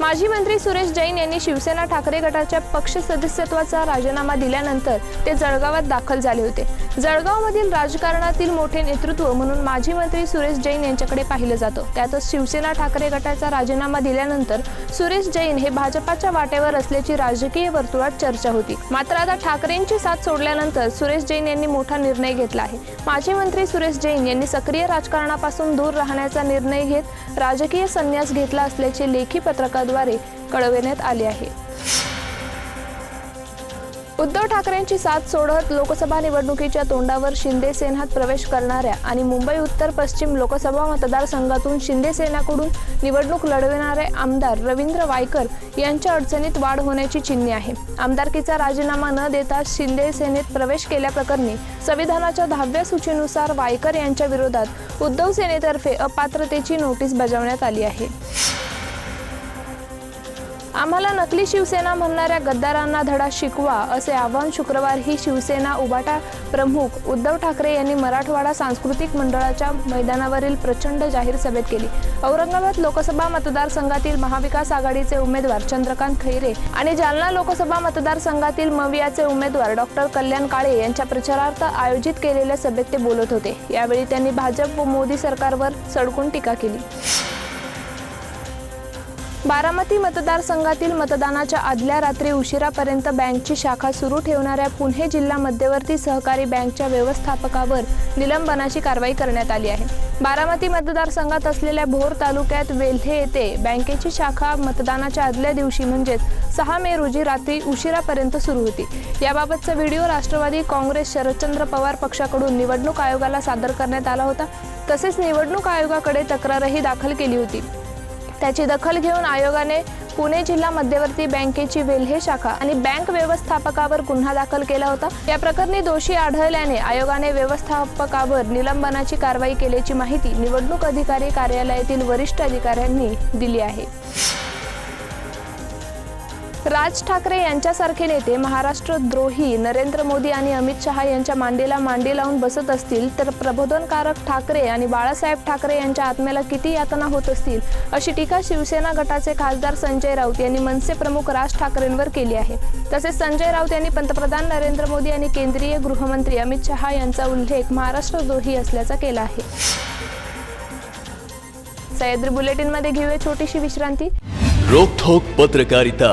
माजी मंत्री सुरेश जैन यांनी शिवसेना ठाकरे गटाच्या पक्ष सदस्यत्वाचा राजीनामा दिल्यानंतर ते जळगावात दाखल झाले होते. जळगावमधील राजकारणातील मोठे नेतृत्व म्हणून माजी मंत्री सुरेश जैन यांच्याकडे पाहिलं जातं. त्यातच शिवसेना ठाकरे गटाचा राजीनामा दिल्यानंतर सुरेश जैन हे भाजपाच्या वाटेवर असल्याची राजकीय वर्तुळात चर्चा होती. मात्र आता ठाकरेंची साथ सोडल्यानंतर सुरेश जैन यांनी मोठा निर्णय घेतला आहे. माजी मंत्री सुरेश जैन यांनी सक्रिय राजकारणापासून दूर राहण्याचा निर्णय घेत राजकीय संन्यास घेतला असल्याचे लेखी पत्रकाद्वारे कळविण्यात आले आहे. उद्धव ठाकरेंची साथ सोडत लोकसभा निवडणुकीच्या तोंडावर शिंदे सेनात प्रवेश करणाऱ्या आणि मुंबई उत्तर पश्चिम लोकसभा मतदारसंघातून शिंदे सेनाकडून निवडणूक लढविणारे आमदार रवींद्र वायकर यांच्या अडचणीत वाढ होण्याची चिन्हे आहे. आमदारकीचा राजीनामा न देता शिंदे सेनेत प्रवेश केल्याप्रकरणी संविधानाच्या दहाव्या सूचीनुसार वायकर यांच्या विरोधात उद्धव सेनेतर्फे अपात्रतेची नोटीस बजावण्यात आली आहे. आम्हाला नकली शिवसेना म्हणणाऱ्या गद्दारांना धडा शिकवा असे आवाहन शुक्रवार ही शिवसेना उबाटा प्रमुख उद्धव ठाकरे यांनी मराठवाडा सांस्कृतिक मंडळाच्या मैदानावरील प्रचंड जाहीर सभेत केली. औरंगाबाद लोकसभा मतदारसंघातील महाविकास आघाडीचे उमेदवार चंद्रकांत खैरे आणि जालना लोकसभा मतदारसंघातील मवियाचे उमेदवार डॉक्टर कल्याण काळे यांच्या प्रचारार्थ आयोजित केलेल्या सभेत ते बोलत होते. यावेळी त्यांनी भाजप व मोदी सरकारवर सडकून टीका केली. बारामती मतदारसंघातील मतदानाच्या आदल्या रात्री उशिरापर्यंत बँकची शाखा सुरू ठेवणाऱ्या पुणे जिल्हा मध्यवर्ती सहकारी बँकच्या व्यवस्थापकावर निलंबनाची कारवाई करण्यात आली आहे. बारामती मतदारसंघात असलेल्या भोर तालुक्यात वेल्हे येथे बँकेची शाखा मतदानाच्या आदल्या दिवशी म्हणजेच सहा मे रोजी रात्री उशिरापर्यंत सुरू होती. याबाबतचा व्हिडिओ राष्ट्रवादी काँग्रेस शरदचंद्र पवार पक्षाकडून निवडणूक आयोगाला सादर करण्यात आला होता. तसेच निवडणूक आयोगाकडे तक्रारही दाखल केली होती. त्याची दखल घेऊन आयोगाने पुणे जिल्हा मध्यवर्ती बँकेची वेल्हे शाखा आणि बँक व्यवस्थापकावर गुन्हा दाखल केला होता. या प्रकरणी दोषी आढळल्याने आयोगाने व्यवस्थापकावर निलंबनाची कारवाई केल्याची माहिती निवडणूक अधिकारी कार्यालयातील वरिष्ठ अधिकाऱ्यांनी दिली आहे. राज ठाकरे यांच्यासारखे नेते महाराष्ट्र द्रोही नरेंद्र मोदी आणि अमित शहा यांच्या मांडीला मांडी लावून बसत असतील तर प्रबोधनकारक ठाकरे आणि बाळासाहेब ठाकरे यांच्या आत्म्याला किती यातना होत असतील अशी टीका शिवसेना गटाचे खासदार संजय राऊत यांनी मनसे प्रमुख राज ठाकरेंवर केली आहे. तसेच संजय राऊत यांनी पंतप्रधान नरेंद्र मोदी आणि केंद्रीय गृहमंत्री अमित शहा यांचा उल्लेख महाराष्ट्र द्रोही असल्याचा केला आहे. सह्याद्री बुलेटिनमध्ये घेऊया छोटीशी विश्रांती. रोखोक पत्रकारिता.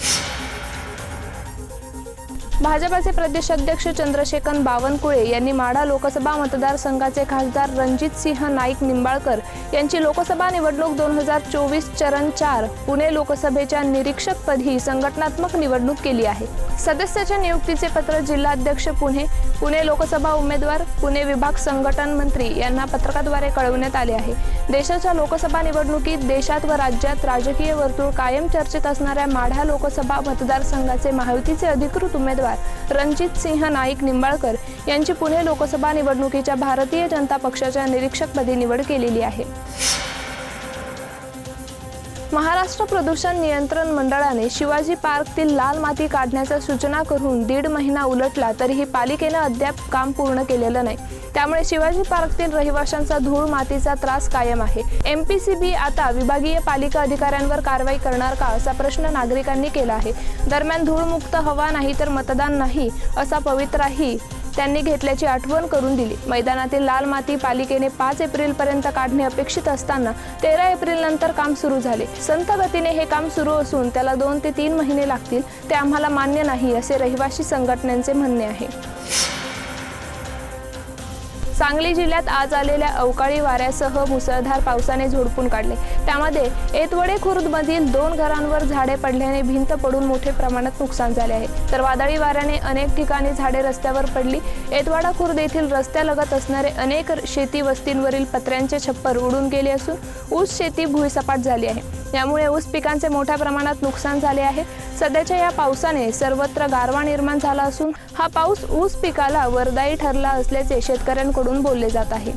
भाजपाचे प्रदेशाध्यक्ष चंद्रशेखर बावनकुळे यांनी माढा लोकसभा मतदारसंघाचे खासदार रणजित सिंह नाईक निंबाळकर यांची लोकसभा निवडणूक दोन हजार चोवीस चरण चार पुणे लोकसभेच्या निरीक्षकपदी संघटनात्मक निवडणूक केली आहे. सदस्याच्या नियुक्तीचे पत्र जिल्हाध्यक्ष पुणे पुणे लोकसभा उमेदवार पुणे विभाग संघटन मंत्री यांना पत्रकाद्वारे कळवण्यात आले आहे. देशाच्या लोकसभा निवडणुकीत देशात व राज्यात राजकीय वर्तुळ कायम चर्चेत असणाऱ्या माढा लोकसभा मतदारसंघाचे महायुतीचे अधिकृत उमेदवार रणजित सिंह नाईक निंबाळकर यांची पुणे लोकसभा निवडणुकीच्या भारतीय जनता पक्षाच्या निरीक्षकपदी निवड केलेली आहे. महाराष्ट्र प्रदूषण नियंत्रण मंडळाने शिवाजी पार्कतील लाल माती काढण्याच्या सूचना करून दीड महिना उलटला तरीही पालिकेनं अद्याप काम पूर्ण केलेलं नाही. त्यामुळे शिवाजी पार्कतील रहिवाशांचा धूळ मातीचा त्रास कायम आहे. एमपीसीबी आता विभागीय पालिका अधिकाऱ्यांवर कारवाई करणार का असा प्रश्न नागरिकांनी केला आहे. दरम्यान धूळमुक्त हवा नाही तर मतदान नाही असा पवित्राही त्यांनी घेतल्याची आठवण करून दिली. मैदानातील लाल माती पालिकेने पाच एप्रिलपर्यंत काढणे अपेक्षित असताना तेरा एप्रिल नंतर काम सुरू झाले. संत गतीने हे काम सुरू असून त्याला दोन ते तीन महिने लागतील ते आम्हाला मान्य नाही असे रहिवासी संघटनांचे म्हणणे आहे. सांगली जिल्ह्यात आज आलेल्या अवकाळी वाऱ्यासह मुसळधार पावसाने झोडपून काढले. त्यामध्ये एतवडे खुर्दमधील दोन घरांवर झाडे पडल्याने भिंत पडून मोठे प्रमाणात नुकसान झाले आहे. तर वादळी वाऱ्याने अनेक ठिकाणी झाडे रस्त्यावर पडली. एतवाडा खुर्द येथील रस्त्यालगत असणारे अनेक शेती वस्तींवरील पत्र्यांचे छप्पर उडून गेले असून ऊस शेती भुईसपाट झाली आहे. यामुळे ऊस पिकांचे मोठ्या प्रमाणात नुकसान झाले आहे. सध्याच्या या पावसाने सर्वत्र गारवा निर्माण झाला असून हा पाऊस ऊस पिकाला वरदायी ठरला असल्याचे शेतकऱ्यांकडून बोलले जात आहे.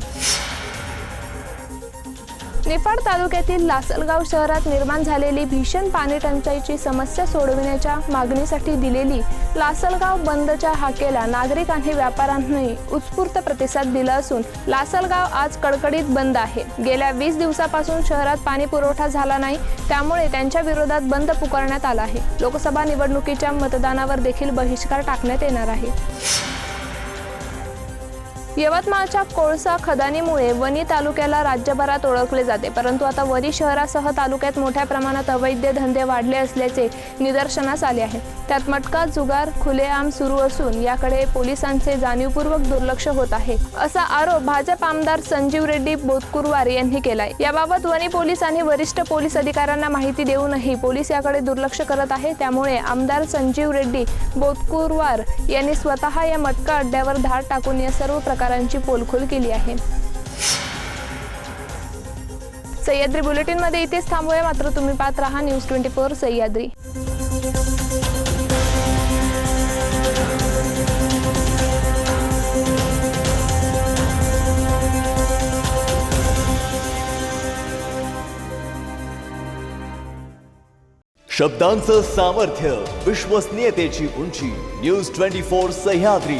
निफाड तालुक्यातील लासलगाव शहरात निर्माण झालेली भीषण पाणी टंचाईची समस्या सोडविण्याच्या मागणीसाठी दिलेली लासलगाव बंदच्या हाकेला नागरिकांनी व्यापाऱ्यांनी उत्स्फूर्त प्रतिसाद दिला असून लासलगाव आज कडकडीत बंद आहे. गेल्या वीस दिवसापासून शहरात पाणी पुरवठा झाला नाही त्यामुळे त्यांच्या विरोधात बंद पुकारण्यात आला आहे. लोकसभा निवडणुकीच्या मतदानावर देखील बहिष्कार टाकण्यात येणार आहे. यवतमाळच्या कोळसा खदानीमुळे वणी तालुक्याला राज्यभरात ओळखले जाते. परंतु आता वणी शहरासह तालुक्यात मोठ्या प्रमाणात अवैध धंदे वाढले असल्याचे निदर्शनास आले आहे. त्यात मटका जुगार खुलेआम सुरू असून याकडे पोलिसांचे जाणीवपूर्वक दुर्लक्ष होत आहे. असा आरोप भाजप आमदार संजीव रेड्डी बोतकुरवार यांनी केलाय. याबाबत वणी पोलिसांनी वरिष्ठ पोलीस अधिकाऱ्यांना माहिती देऊनही पोलीस याकडे दुर्लक्ष करत आहे. त्यामुळे आमदार संजीव रेड्डी बोतकुरवार यांनी स्वतः या मटका अड्ड्यावर धाड टाकून या सर्व प्रकार प्रकारांची पोलखोल केली आहे. सह्याद्री बुलेटिनमध्ये इथेच थांबूया. मात्र तुम्ही पाहत राहा न्यूज ट्वेंटी फोर सह्याद्री. शब्दांचं सामर्थ्य विश्वसनीयतेची उंची न्यूज ट्वेंटी फोर सह्याद्री.